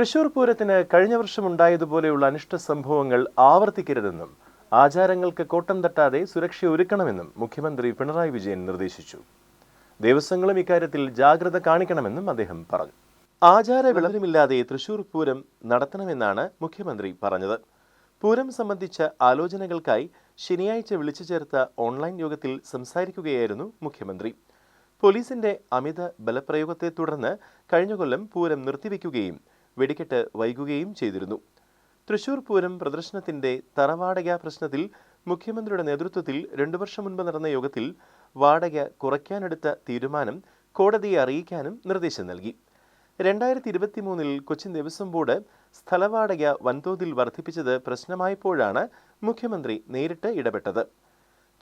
തൃശൂർ പൂരത്തിന് കഴിഞ്ഞ വർഷം ഉണ്ടായതുപോലെയുള്ള അനിഷ്ട സംഭവങ്ങൾ ആവർത്തിക്കരുതെന്നും ആചാരങ്ങൾക്ക് കോട്ടം തട്ടാതെ സുരക്ഷ ഒരുക്കണമെന്നും മുഖ്യമന്ത്രി പിണറായി വിജയൻ നിർദ്ദേശിച്ചു. ദേവസ്വങ്ങളും ഇക്കാര്യത്തിൽ ജാഗ്രത കാണിക്കണമെന്നും അദ്ദേഹം പറഞ്ഞു. ആചാര വിളവിലുമില്ലാതെ തൃശൂർ പൂരം നടത്തണമെന്നാണ് മുഖ്യമന്ത്രി പറഞ്ഞത്. പൂരം സംബന്ധിച്ച ആലോചനകൾക്കായി ശനിയാഴ്ച വിളിച്ചു ചേർത്ത ഓൺലൈൻ യോഗത്തിൽ സംസാരിക്കുകയായിരുന്നു മുഖ്യമന്ത്രി. പോലീസിന്റെ അമിത ബലപ്രയോഗത്തെ തുടർന്ന് കഴിഞ്ഞ കൊല്ലം പൂരം നിർത്തിവെക്കുകയും വെടിക്കെട്ട് വൈകുകയും ചെയ്തിരുന്നു. തൃശൂർ പൂരം പ്രദർശനത്തിന്റെ തറവാടക പ്രശ്നത്തിൽ മുഖ്യമന്ത്രിയുടെ നേതൃത്വത്തിൽ രണ്ടു വർഷം മുൻപ് നടന്ന യോഗത്തിൽ വാടക കുറയ്ക്കാനെടുത്ത തീരുമാനം കോടതിയെ അറിയിക്കാനും നിർദ്ദേശം നൽകി. രണ്ടായിരത്തി ഇരുപത്തിമൂന്നിൽ കൊച്ചിൻ ദേവസ്വം ബോർഡ് സ്ഥലവാടക വൻതോതിൽ വർദ്ധിപ്പിച്ചത് പ്രശ്നമായപ്പോഴാണ് മുഖ്യമന്ത്രി നേരിട്ട് ഇടപെട്ടത്.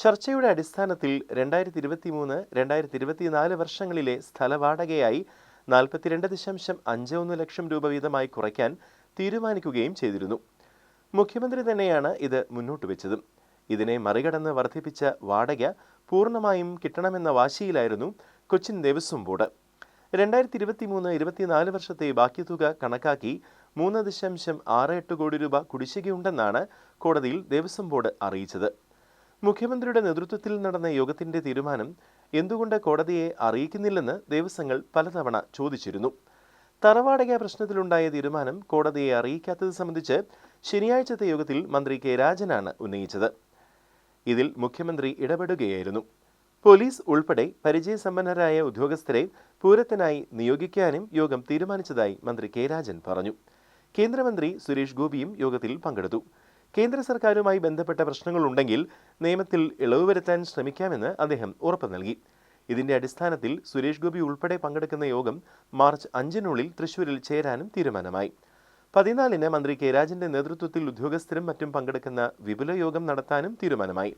ചർച്ചയുടെ അടിസ്ഥാനത്തിൽ രണ്ടായിരത്തി ഇരുപത്തിമൂന്ന് രണ്ടായിരത്തി ഇരുപത്തിനാല് വർഷങ്ങളിലെ സ്ഥലവാടകയായി നാൽപ്പത്തിരണ്ട് ദശാംശം അഞ്ച് ഒന്ന് ലക്ഷം രൂപ വീതമായി കുറയ്ക്കാൻ തീരുമാനിക്കുകയും ചെയ്തിരുന്നു. മുഖ്യമന്ത്രി തന്നെയാണ് ഇത് മുന്നോട്ട് വെച്ചതും. ഇതിനെ മറികടന്ന് വർദ്ധിപ്പിച്ച വാടക പൂർണമായും കിട്ടണമെന്ന വാശിയിലായിരുന്നു കൊച്ചിൻ ദേവസ്വം ബോർഡ്. രണ്ടായിരത്തി ഇരുപത്തിമൂന്ന് ഇരുപത്തിനാല് വർഷത്തെ ബാക്കി തുക കണക്കാക്കി മൂന്ന് ദശാംശം ആറ് എട്ട് കോടി രൂപ കുടിശ്ശികയുണ്ടെന്നാണ് കോടതിയിൽ ദേവസ്വം ബോർഡ് അറിയിച്ചത്. മുഖ്യമന്ത്രിയുടെ നേതൃത്വത്തിൽ നടന്ന യോഗത്തിന്റെ തീരുമാനം എന്തുകൊണ്ട് കോടതിയെ അറിയിക്കുന്നില്ലെന്ന് ദേവസ്വങ്ങൾ പലതവണ ചോദിച്ചിരുന്നു. തറവാടക പ്രശ്നത്തിലുണ്ടായ തീരുമാനം കോടതിയെ അറിയിക്കാത്തത് സംബന്ധിച്ച് ശനിയാഴ്ചത്തെ യോഗത്തിൽ മന്ത്രി കെ രാജനാണ് ഉന്നയിച്ചത്. ഇതിൽ മുഖ്യമന്ത്രി ഇടപെടുകയായിരുന്നു. പോലീസ് ഉൾപ്പെടെ പരിചയസമ്പന്നരായ ഉദ്യോഗസ്ഥരെ പൂരത്തിനായി നിയോഗിക്കാനും യോഗം തീരുമാനിച്ചതായി മന്ത്രി കെ രാജൻ പറഞ്ഞു. കേന്ദ്രമന്ത്രി സുരേഷ് ഗോപിയും യോഗത്തിൽ പങ്കെടുത്തു. കേന്ദ്ര സർക്കാരുമായി ബന്ധപ്പെട്ട പ്രശ്നങ്ങളുണ്ടെങ്കിൽ നിയമത്തിൽ ഇളവ് വരുത്താൻ ശ്രമിക്കാമെന്ന് അദ്ദേഹം ഉറപ്പ് നൽകി. ഇതിന്റെ അടിസ്ഥാനത്തിൽ സുരേഷ് ഗോപി ഉൾപ്പെടെ പങ്കെടുക്കുന്ന യോഗം മാർച്ച് അഞ്ചിനുള്ളിൽ തൃശൂരിൽ ചേരാനും തീരുമാനമായി. പതിനാലിന് മന്ത്രി കെ രാജന്റെ നേതൃത്വത്തിൽ ഉദ്യോഗസ്ഥരും മറ്റും പങ്കെടുക്കുന്ന വിപുല യോഗം നടത്താനും തീരുമാനമായി.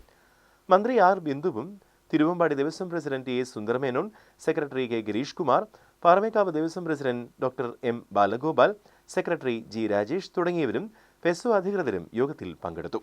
മന്ത്രി R ബിന്ദുവും Thiruvambadi Devaswom president A Sundar Menon secretary K Girish Kumar Paramekkavu Devaswom president doctor M Balagopal secretary G Rajesh തുടങ്ങിയവരും ഫെസോ അധികൃതരും യോഗത്തിൽ പങ്കെടുത്തു